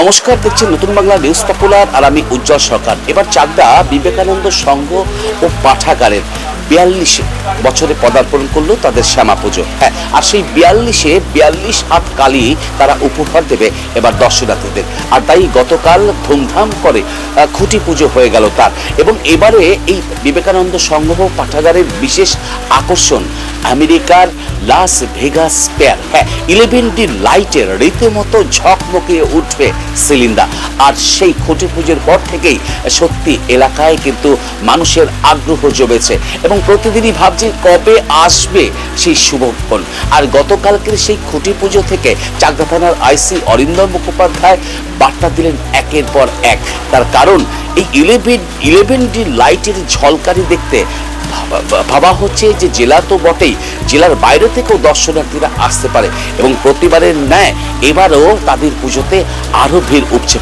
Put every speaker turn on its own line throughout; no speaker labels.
নমস্কার, দেখছেন নতুন বাংলা নিউজ পপুলার আর আমি উজ্জ্বল সরকার। এবার চাকদা বিবেকানন্দ সংঘ ও পাঠাগারের বিয়াল্লিশে বছরে পদার্পণ করল তাদের শ্যামা পুজো। হ্যাঁ আর সেই বিয়াল্লিশে বিয়াল্লিশ হাত কালি তারা উপহার দেবে এবার দর্শনার্থীদের। আর তাই গতকাল ধুমধাম করে খুঁটি পুজো হয়ে গেল তার। এবং এবারে এই বিবেকানন্দ সংঘ পাঠাগারের বিশেষ আকর্ষণ আমেরিকার লাস ভেগাস পেয়ার হ্যাঁ ইলেভেন ডি লাইটের রীতিমতো ঝকমকিয়ে উঠবে সিলিন্ডা আর সেই খুঁটি পুজোর পর থেকেই সত্যি এলাকায় কিন্তু মানুষের আগ্রহ জমেছে এবং প্রতিদিনই ভাবছে কবে আসবে সেই শুভক্ষণ আর গতকালকের সেই খুঁটি পুজো থেকে চাকদা থানার আইসি অরিন্দম মুখোপাধ্যায় বার্তা দিলেন একের পর এক। তার কারণ এই ইলেভেন ইলেভেন ডি লাইটের ঝলকারি দেখতে ভাবা- হচ্ছে যে জেলা তো বটেই জেলার বাইরে থেকেও দর্শনার্থীরা আসতে পারে এবং প্রতিবারের ন্যায় এবারও তাদের পুজোতে আরও ভিড় উপচে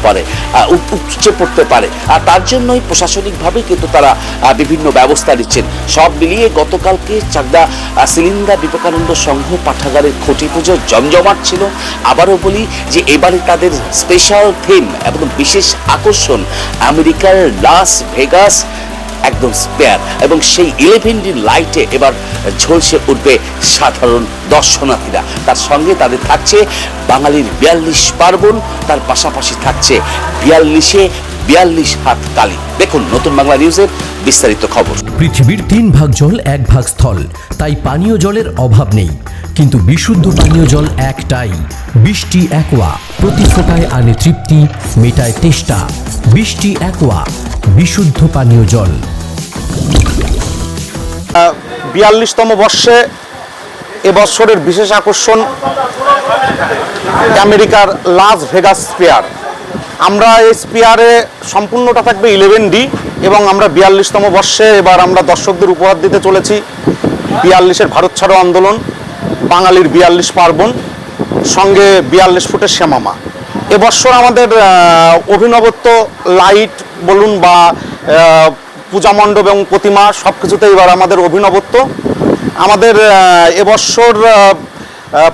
আহ, উপচে পড়তে পারে। আর তার জন্যই প্রশাসনিকভাবে কিন্তু তারা বিভিন্ন ব্যবস্থা নিচ্ছেন। সব মিলিয়ে গতকালকে চাকদা সিলিন্দা বিবেকানন্দ সংঘ পাঠাগারের খুঁটি পুজো জমজমাট ছিল। আবারও বলি যে এবারে তাদের স্পেশাল থিম এবং বিশেষ আকর্ষণ আমেরিকার লাস ভেগাস একদম স্পেয়ার এবং সেই ইলেভেন ডি লাইটে এবার ঝলসে উঠবে সাধারণ দর্শনার্থীরা। তার সঙ্গে তাদের থাকছে বাঙালির বিয়াল্লিশ পার্বণ, তার পাশাপাশি থাকছে বিয়াল্লিশে বিয়াল্লিশ হাত কালি। দেখুন নতুন বাংলা নিউজের বিস্তারিত খবর।
পৃথিবীর তিন ভাগ জল এক ভাগ স্থল। তাই পানীয় জলের অভাব নেই। কিন্তু বিশুদ্ধ পানীয় জল একটাই। বৃষ্টি একোয়া। প্রতি ফোটায় আনে তৃপ্তি মেটায় তেষ্টা। বৃষ্টি একোয়া। বিশুদ্ধ পানীয় জল।
বিয়াল্লিশতম বর্ষে এবছরের বিশেষ আকর্ষণ আমেরিকার লাস ভেগাস স্পেয়ার আমরা এই স্পেয়ারে সম্পূর্ণটা থাকবে ইলেভেন ডি এবং আমরা বিয়াল্লিশতম বর্ষে এবার আমরা দর্শকদের উপহার দিতে চলেছি। বিয়াল্লিশের ভারত ছাড়ো আন্দোলন, বাঙালির বিয়াল্লিশ পার্বণ, সঙ্গে বিয়াল্লিশ ফুটের শ্যামামা। এবছর আমাদের অভিনবত্ব লাইট বলুন বা পূজা মণ্ডপ এবং প্রতিমা সব কিছুতে এবার আমাদের অভিনবত্ব। আমাদের এবছর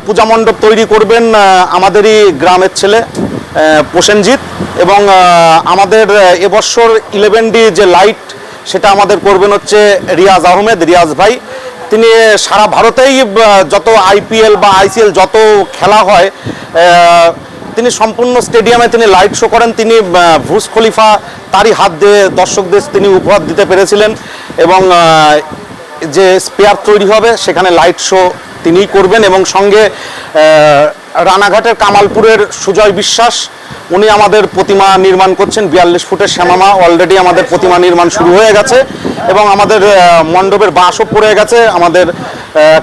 পূজা মণ্ডপ তৈরি করবেন আমাদেরই গ্রামের ছেলে। প্রসেনজিৎ এবং আমাদের এবছর ইলেভেন ডি যে লাইট সেটা আমাদের করবেন হচ্ছে রিয়াজ আহমেদ, রিয়াজ ভাই। তিনি সারা ভারতেই যত আইপিএল বা আইসিএল যত খেলা হয় তিনি সম্পূর্ণ স্টেডিয়ামে তিনি লাইট শো করেন। তিনি ভুজ খলিফা তারই হাত দিয়ে দর্শকদের তিনি উপহার দিতে পেরেছিলেন এবং যে স্পেয়ার তৈরি হবে, সেখানে লাইট শো তিনিই করবেন এবং সঙ্গে রানাঘাটের কামালপুরের সুজয় বিশ্বাস, উনি আমাদের প্রতিমা নির্মাণ করছেন, বিয়াল্লিশ ফুটের শ্যামামা অলরেডি আমাদের প্রতিমা নির্মাণ শুরু হয়ে গেছে এবং আমাদের মণ্ডপের বাঁশও পড়ে গেছে, আমাদের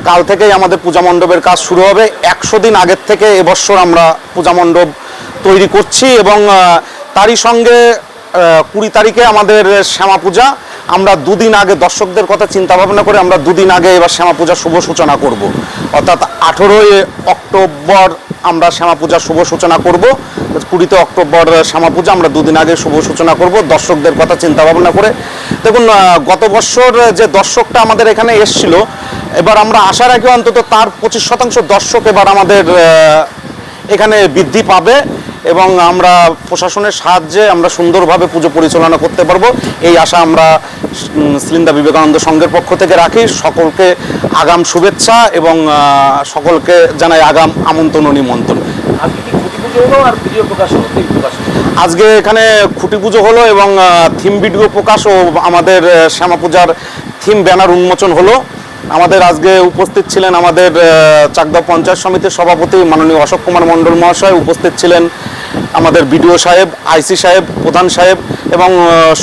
কাল থেকেই আমাদের পূজা মণ্ডপের কাজ শুরু হবে। একশো দিন আগের থেকে এবছর আমরা পূজা মণ্ডপ তৈরি করছি এবং তারই সঙ্গে কুড়ি তারিখে আমাদের শ্যামা পূজা আমরা দুদিন আগে দর্শকদের কথা চিন্তা ভাবনা করে আমরা দুদিন আগে এবার শ্যামা পূজার শুভ সূচনা করব। অর্থাৎ আঠেরোই অক্টোবর আমরা শ্যামা পূজার শুভ সূচনা করব। কুড়িতে অক্টোবর শ্যামা পূজা আমরা দুদিন আগে শুভ সূচনা করব দর্শকদের কথা চিন্তা ভাবনা করে। দেখুন গত বছর যে দর্শকটা আমাদের এখানে এসছিল, এবার আমরা আসার আগে অন্তত তার পঁচিশ শতাংশ দর্শক এবার আমাদের এখানে বৃদ্ধি পাবে এবং আমরা প্রশাসনের সাহায্যে আমরা সুন্দরভাবে পুজো পরিচালনা করতে পারব। এই আশা আমরা সিলিন্দা বিবেকানন্দ সংঘের পক্ষ থেকে রাখি। সকলকে আগাম শুভেচ্ছা এবং সকলকে জানাই আগাম আমন্ত্রণ ও নিমন্ত্রণ। আজকে এখানে খুঁটি পুজো হলো এবং থিম ভিডিও প্রকাশ ও আমাদের শ্যামা পূজার থিম ব্যানার উন্মোচন হলো। আমাদের আজকে উপস্থিত ছিলেন আমাদের চাকদা পঞ্চায়েত সমিতির সভাপতি মাননীয় অশোক কুমার মণ্ডল মহাশয়। উপস্থিত ছিলেন আমাদের বিডিও সাহেব আইসি সাহেব প্রধান সাহেব এবং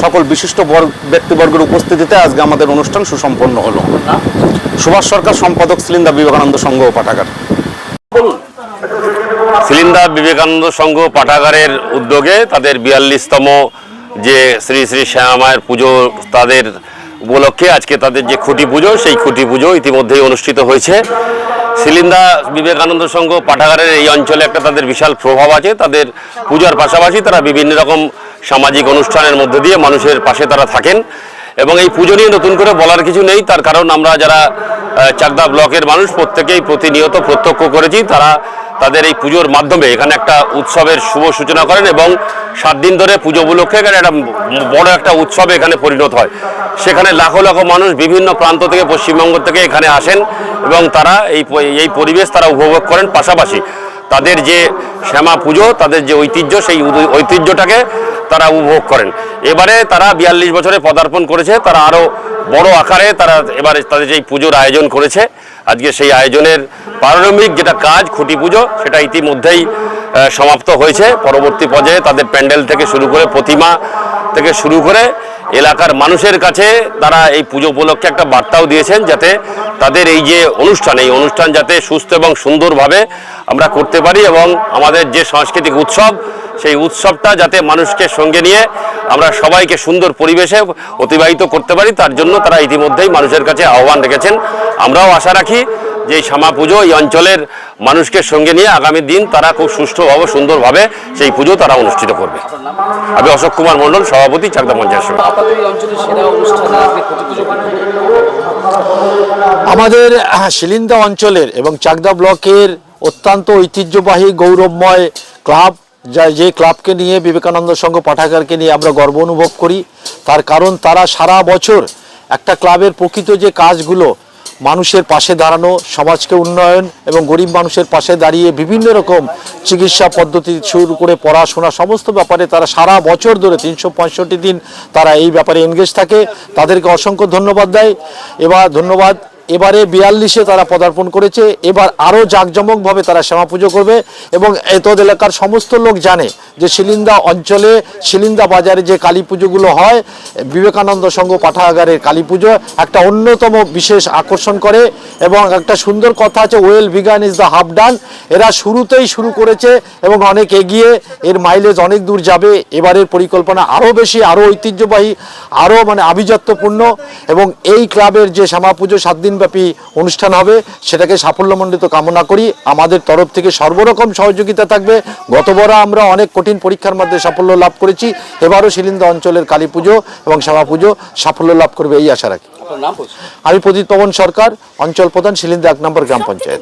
সকল বিশিষ্ট বর্গ, ব্যক্তিবর্গের উপস্থিতিতে আজকে আমাদের অনুষ্ঠান সুসম্পন্ন হলো। সুভাষ সরকার, সম্পাদক সিলিন্দা বিবেকানন্দ সংঘ পাঠাগার।
সিলিন্দা বিবেকানন্দ সংঘ পাঠাগারের উদ্যোগে তাদের বিয়াল্লিশতম যে শ্রী শ্রী শ্যামায়ের পুজো তাদের উপলক্ষে আজকে তাদের যে খুঁটি পুজো, সেই খুঁটি পুজো ইতিমধ্যেই অনুষ্ঠিত হয়েছে। সিলিন্দা বিবেকানন্দ সংঘ পাঠাগারের এই অঞ্চলে একটা তাদের বিশাল প্রভাব আছে। তাদের পূজার পাশাপাশি তারা বিভিন্ন রকম সামাজিক অনুষ্ঠানের মধ্যে দিয়ে মানুষের পাশে তারা থাকেন এবং এই পুজো নিয়ে নতুন করে বলার কিছু নেই। তার কারণ আমরা যারা চাকদা ব্লকের মানুষ, প্রত্যেকেই প্রতিনিয়ত প্রত্যক্ষ করেছি। তারা তাদের এই পুজোর মাধ্যমে এখানে একটা উৎসবের শুভ সূচনা করেন এবং সাত দিন ধরে পুজো উপলক্ষে এখানে একটা বড় একটা উৎসবে এখানে পরিণত হয়। সেখানে লাখো লাখো মানুষ বিভিন্ন প্রান্ত থেকে, পশ্চিমবঙ্গ থেকে এখানে আসেন এবং তারা এই এই পরিবেশ তারা উপভোগ করেন। পাশাপাশি তাদের যে শ্যামা পুজো, তাদের যে ঐতিহ্য, সেই ঐতিহ্যটাকে তারা উপভোগ করেন। এবারে তারা বিয়াল্লিশ বছরে পদার্পণ করেছে, তারা আরও বড় আকারে তারা এবারে তাদের যে এই পুজোর আয়োজন করেছে, আজকে সেই আয়োজনের প্রারম্ভিক যেটা কাজ, খুঁটি পুজো, সেটা ইতিমধ্যেই সমাপ্ত হয়েছে। পরবর্তী পর্যায়ে তাদের প্যান্ডেল থেকে শুরু করে প্রতিমা থেকে শুরু করে এলাকার মানুষের কাছে তারা এই পুজো উপলক্ষে একটা বার্তাও দিয়েছেন যাতে তাদের এই যে অনুষ্ঠান, এই অনুষ্ঠান যাতে সুস্থ এবং সুন্দরভাবে আমরা করতে পারি এবং আমাদের যে সাংস্কৃতিক উৎসব সেই উৎসবটা যাতে মানুষকে সঙ্গে নিয়ে আমরা সবাইকে সুন্দর পরিবেশে অতিবাহিত করতে পারি তার জন্য তারা ইতিমধ্যেই মানুষের কাছে আহ্বান রেখেছেন। আমরাও আশা রাখি যে এই শ্যামা পুজো এই অঞ্চলের মানুষকে সঙ্গে নিয়ে আগামী দিন তারা খুব সুষ্ঠুভাবে সুন্দরভাবে সেই পুজো তারা অনুষ্ঠিত করবে। আমি অশোক কুমার মণ্ডল সভাপতি চাকদা পঞ্চায়েত সমিতি।
আমাদের আহ, শিলিন্দা অঞ্চলের এবং চাকদা ব্লকের অত্যন্ত ঐতিহ্যবাহী গৌরবময় ক্লাব যা যে ক্লাবকে নিয়ে, বিবেকানন্দ সংঘ পাঠাগারকে নিয়ে আমরা গর্ব অনুভব করি। তার কারণ তারা সারা বছর একটা ক্লাবের প্রকৃত যে কাজগুলো, মানুষের পাশে দাঁড়ানো, সমাজকে উন্নয়ন এবং গরিব মানুষের পাশে দাঁড়িয়ে বিভিন্ন রকম চিকিৎসা পদ্ধতি শুরু করে পড়াশোনা, সমস্ত ব্যাপারে তারা সারা বছর ধরে, তিনশো পঁয়ষট্টি দিন তারা এই ব্যাপারে এনগেজ থাকে। তাদেরকে অসংখ্য ধন্যবাদ দেয়। এবার ধন্যবাদ এবারে বিয়াল্লিশে তারা পদার্পণ করেছে। এবার আরও জাঁকজমকভাবে তারা শ্যামা পুজো করবে এবং এতদ এলাকার সমস্ত লোক জানে যে শিলিন্দা অঞ্চলে, শিলিন্দা বাজারে যে কালী পুজোগুলো হয়, বিবেকানন্দ সংঘ পাঠাগারের কালী পুজো একটা অন্যতম বিশেষ আকর্ষণ করে এবং একটা সুন্দর কথা আছে, well begun is the half done. এরা শুরুতেই শুরু করেছে এবং অনেক এগিয়ে এর মাইলেজ অনেক দূর যাবে। এবারের পরিকল্পনা আরও বেশি, আরও ঐতিহ্যবাহী, আরও মানে আভিজাত্যপূর্ণ এবং এই ক্লাবের যে শ্যামা পুজো সাত দিনব্যাপী অনুষ্ঠান হবে সেটাকে সাফল্যমণ্ডিত কামনা করি। আমাদের তরফ থেকে সর্বরকম সহযোগিতা থাকবে। গতবার আমরা অনেক কঠিন পরীক্ষার মধ্যে সাফল্য লাভ করেছি। এবারও শিলিন্দা অঞ্চলের কালী পুজো এবং শ্যামা পুজো সাফল্য লাভ করবে এই আশা রাখি।
আপনার নাম বলছি
আমি প্রদীপ পবন সরকার অঞ্চল প্রধান শিলিন্দা এক নম্বর গ্রাম panchayat.